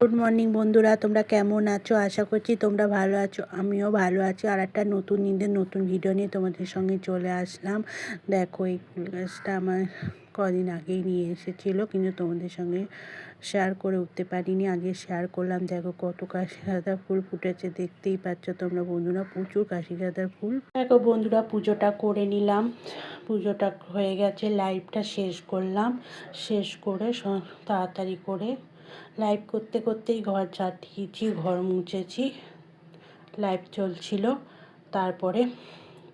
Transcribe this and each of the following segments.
Good morning বন্ধুরা। তোমরা কেমন আছো? আশা করছি তোমরা ভালো আছো। আমিও ভালো আছি। আর একটা নতুন ঈদের নতুন ভিডিও নিয়ে তোমাদের সঙ্গে চলে আসলাম। দেখো, এই ফুল গাছটা আমার কদিন আগেই নিয়ে এসেছিল, কিন্তু তোমাদের সঙ্গে শেয়ার করে উঠতে পারিনি। আগে শেয়ার করলাম। দেখো, কত কাশি গাঁদা ফুল ফুটেছে। দেখতেই পাচ্ছ তোমরা বন্ধুরা, প্রচুর কাশি গাঁদার ফুল। দেখো বন্ধুরা, পুজোটা করে নিলাম। পুজোটা হয়ে গেছে। লাইভটা শেষ করলাম। শেষ করে তাড়াতাড়ি করে লাইভ করতে করতেই ঘর ঝাঁটিয়েছি, ঘর মুছেছি। লাইভ চলছিল। তারপরে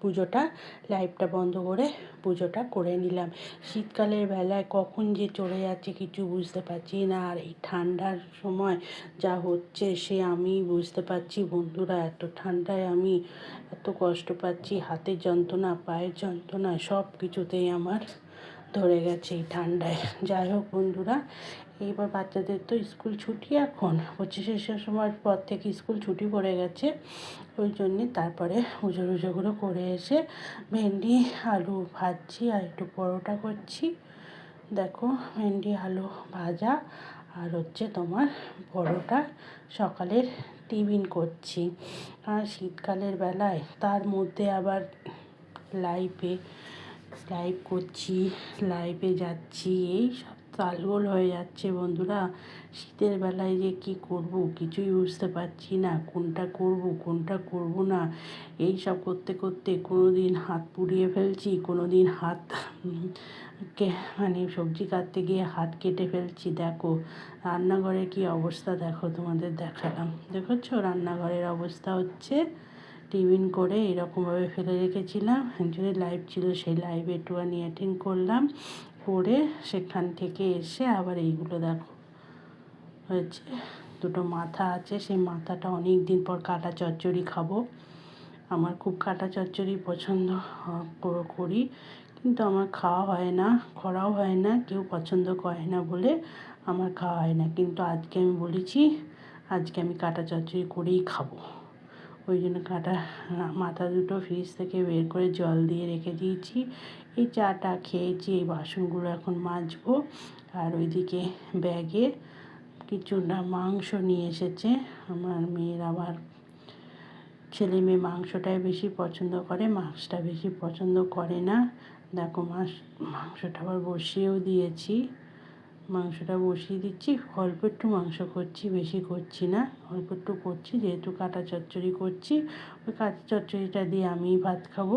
পুজোটা লাইভটা বন্ধ করে পুজোটা করে নিলাম। শীতকালের বেলায় কখন যে চলে যাচ্ছে কিছু বুঝতে পারছি না। আর এই ঠান্ডার সময় যা হচ্ছে সে আমি বুঝতে পারছি। বন্ধুরা, এত ঠান্ডায় আমি এত কষ্ট পাচ্ছি। হাতের যন্ত্রণা, পায়ের যন্ত্রণা সব কিছুতেই আমার ধরে গেছে এই ঠান্ডায়। যাই হোক বন্ধুরা, এইবার বাচ্চাদের তো স্কুল ছুটি এখন। পঁচিশে সময়ের পর থেকে স্কুল ছুটি পড়ে গেছে। ওই জন্যে তারপরে উজো উজোগুলো করে এসে ভেন্ডি, আলু ভাজছি আর একটু পরোটা করছি। দেখো ভেন্ডি, আলু ভাজা আর হচ্ছে তোমার পরোটা সকালের টিফিন করছি। আর শীতকালের বেলায় তার মধ্যে আবার লাইভে লাইভ করছি লাইভে যাচ্ছি, এই সব তালগোল হয়ে যাচ্ছে বন্ধুরা। শীতের বেলায় যে কী করব কিছুই বুঝতে পারছি না, কোনটা করব কোনটা করব না। এই সব করতে করতে কোনো দিন হাত পুড়িয়ে ফেলছি কোনো দিন হাত কে মানে সবজি কাটতে গিয়ে হাত কেটে ফেলছি, দেখো। রান্নাঘরের কী অবস্থা দেখো তোমাদের দেখালাম। দেখেছ রান্নাঘরের অবস্থা হচ্ছে? টিফিন করে এরকমভাবে ফেলে রেখেছিলাম। একজনের লাইভ ছিল, সেই লাইভে একটুখানি অ্যাটেন্ড করলাম। করে সেখান থেকে এসে আবার এইগুলো দেখো, হয়েছে। দুটো মাথা আছে, সেই মাথাটা অনেক দিন পর কাটা চচ্চড়ি খাব। আমার খুব কাটা চচ্চড়ি পছন্দ করি কিন্তু আমার খাওয়া হয় না খরাও হয় না, কেউ পছন্দ করে না বলে আমার খাওয়া হয় না। কিন্তু আজকে আমি বলেছি, আজকে আমি কাটা চচ্চড়ি করেই খাব। ওই জন্য কাটা, মাথা দুটো ফ্রিজ থেকে বের করে জল দিয়ে রেখে দিয়েছি। এই চাটা খেয়েছি, এই বাসনগুলো এখন মাজবো। আর ওইদিকে ব্যাগে কিছুটা মাংস নিয়ে এসেছে। আমার মেয়ের আবার ছেলে মেয়ে মাংসটাই বেশি পছন্দ করে, মাছটা বেশি পছন্দ করে না। দেখো মাছ, মাংসটা আবার বসিয়েও দিয়েছি। মাংসটা বসিয়ে দিচ্ছি। অল্প একটু মাংস করছি, বেশি করছি না। অল্প একটু করছি, যেহেতু কাটা চচ্চড়ি করছি, ওই কাটা চচ্চড়িটা দিয়ে আমি ভাত খাব।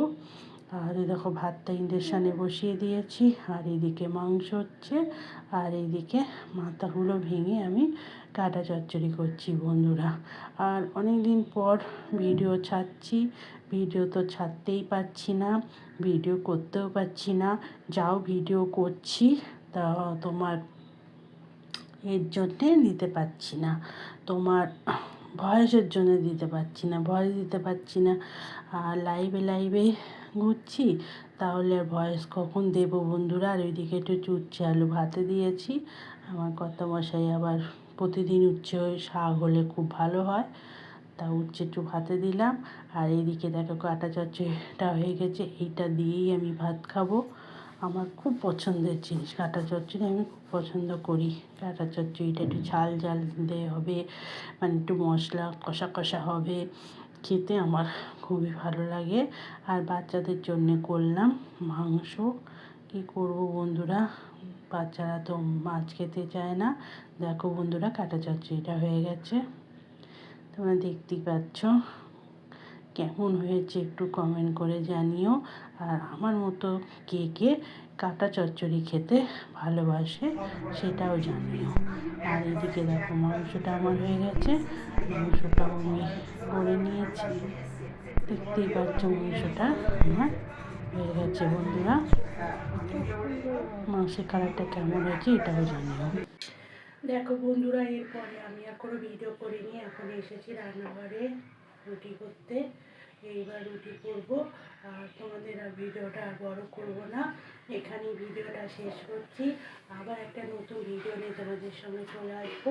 আর দেখো, ভাতটা ইন্ডাকশানে বসিয়ে দিয়েছি। আর এদিকে মাংস হচ্ছে। আর এইদিকে মাথাগুলো ভেঙে আমি কাটা চচ্চড়ি করছি, বন্ধুরা। আর অনেক দিন পর ভিডিও ছাড়ছি। ভিডিও তো ছাড়তেই পারছি না, ভিডিও করতেও পারছি না। যাও ভিডিও করছি। তা তোমার এর জন্যে দিতে পারছি না। তোমার ভয়েসের জন্য দিতে পারছি না ভয়েস দিতে পারছি না। আর লাইভে লাইভে ঘুরছি, তাহলে আর ভয়েস কখন দেবো বন্ধুরা? আর ওইদিকে একটু চুচ্ছে আলু ভাতে দিয়েছি। আমার কত মশাই আবার প্রতিদিন উচ্ছে শাক হলে খুব ভালো হয়, তা উচ্ছে একটু ভাতে দিলাম। আর এইদিকে দেখো কাটা চচ্চড়িটা হয়ে গেছে, এইটা দিয়েই আমি ভাত খাব। আমার খুব পছন্দের জিনিস, কাঁটা চচ্চড়ি আমি খুব পছন্দ করি। কাঁটা চচ্চড়িটা একটু ঝাল ঝাল দিলে হবে মানে একটু মশলা কষা কষা হবে, খেতে আমার খুবই ভালো লাগে। আর বাচ্চাদের জন্যে করলাম মাংস। কী করব বন্ধুরা? বাচ্চারা তো মাছ খেতে চায় না। দেখো বন্ধুরা, কাঁটা চচ্চড়িটা হয়ে গেছে। তোমরা দেখতেই পাচ্ছ। কেমন হয়েছে একটু কমেন্ট করে জানিও। আর আমার মতো কে কে কাটা চচ্চড়ি খেতে ভালোবাসে সেটাও জানিও। আর এদিকে দেখো মাংসটা আমার হয়ে গেছে। মাংসটাও আমি করে নিয়েছি। দেখতেই পাচ্ছ মাংসটা আমার হয়ে গেছে বন্ধুরা। মাংসের কালারটা কেমন হয়েছে এটাও জানিও। দেখো বন্ধুরা, এরপরে আমি আর কোনো ভিডিও করিনি। এখন এসেছি রান্নাঘরে। রুটি করতে। এইবার রুটি করব। আর তোমাদের আর ভিডিওটা আর বড় করব না। এখানেই ভিডিওটা শেষ করছি। আবার একটা নতুন ভিডিও নিয়ে তোমাদের সঙ্গে চলে আসব।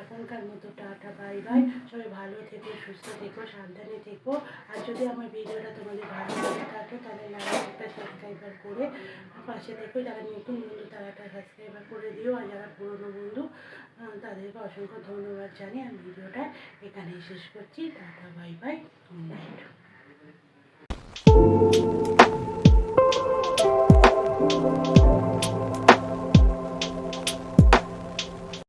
এখনকার মতো টাটা, বাই বাই। সবাই ভালো থেকো, সুস্থ থেকো, সাবধানে থেকো। আর যদি আমার ভিডিওটা তোমাদের ভালো লেগে থাকে, তাহলে লাইক, একটা সাবস্ক্রাইবার করে পাশে থেকো। যারা নতুন বন্ধু, তারা একটা সাবস্ক্রাইবার করে দিও। আর যারা পুরনো বন্ধু তাদেরকে অসংখ্য ধন্যবাদ জানিয়ে আমি ভিডিওটা এখানেই শেষ করছি। Tata bye bye. Good night